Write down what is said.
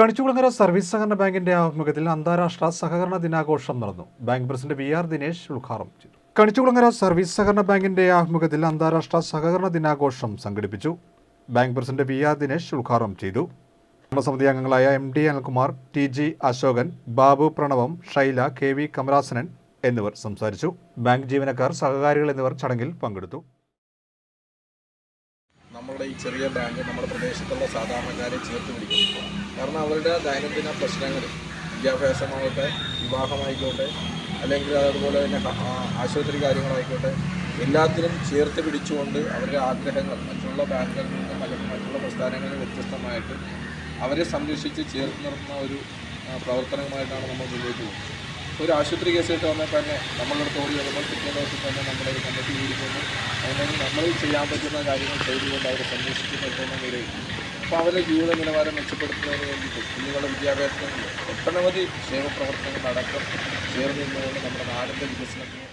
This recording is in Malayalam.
കണിച്ചുകുളങ്ങര സർവീസ് സഹകരണ ബാങ്കിന്റെ ആഭിമുഖ്യത്തിൽ അന്താരാഷ്ട്ര സഹകരണ ദിനാഘോഷം നടന്നു. Bank president V R Dinesh ഉദ്ഘാടനം ചെയ്തു. കണിച്ചുകുളങ്ങര സർവീസ് സഹകരണ ബാങ്കിന്റെ ആഭിമുഖ്യത്തിൽ അന്താരാഷ്ട്ര സഹകരണ ദിനാഘോഷം സംഘടിപ്പിച്ചു. Bank president V R Dinesh ഉദ്ഘാടനം ചെയ്തു. സമിതി അംഗങ്ങളായ M D Anilkumar T G Ashokan Babu Pranavam Shaila K V Kamalasanan എന്നിവർ സംസാരിച്ചു. ബാങ്ക് ജീവനക്കാർ സഹകാരികൾ എന്നിവർ ചടങ്ങിൽ പങ്കെടുത്തു. നമ്മളുടെ ഈ ചെറിയ ബാങ്ക് നമ്മുടെ പ്രദേശത്തുള്ള സാധാരണക്കാരെ ചേർത്ത് പിടിക്കുന്നു കാരണം അവരുടെ ദൈനംദിന പ്രശ്നങ്ങൾ വിദ്യാഭ്യാസമാകട്ടെ വിവാഹമായിക്കോട്ടെ അല്ലെങ്കിൽ അതുപോലെ തന്നെ ആശുപത്രി കാര്യങ്ങളായിക്കോട്ടെ എല്ലാത്തിനും ചേർത്ത് പിടിച്ചുകൊണ്ട് അവരുടെ ആഗ്രഹങ്ങൾ മറ്റുള്ള ബാങ്കുകളിൽ നിന്നും അല്ലെങ്കിൽ മറ്റുള്ള പ്രസ്ഥാനങ്ങളിൽ വ്യത്യസ്തമായിട്ട് അവരെ സംരക്ഷിച്ച് ചേർത്ത് നിർത്തുന്ന ഒരു പ്രവർത്തനമായിട്ടാണ് നമ്മൾ മുന്നോട്ട് പോകുന്നത്. ഒരു ആശുപത്രി കേസ് വന്നാൽ തന്നെ നമ്മളുടെ തോടി വരുമ്പോൾ പിറ്റേ ദിവസം തന്നെ നമ്മുടെ ഒരു കമ്മിറ്റി കൂടിക്കൊണ്ട് അതിനൊന്നും നമ്മൾ ചെയ്യാൻ പറ്റുന്ന കാര്യങ്ങൾ ചെയ്തുകൊണ്ട് അവരെ സംരക്ഷിച്ച് പറ്റുന്ന നിലയിൽ. അപ്പോൾ അവരുടെ ജീവിത നിലവാരം മെച്ചപ്പെടുത്തുന്നതിന് വേണ്ടിയിട്ട് കുഞ്ഞുങ്ങളുടെ വിദ്യാഭ്യാസത്തിന് ഒട്ടനവധി ക്ഷേമ അടക്കം ചേർന്ന് നിന്നുകൊണ്ട് നമ്മുടെ നാടിന്റെ വികസനത്തിന്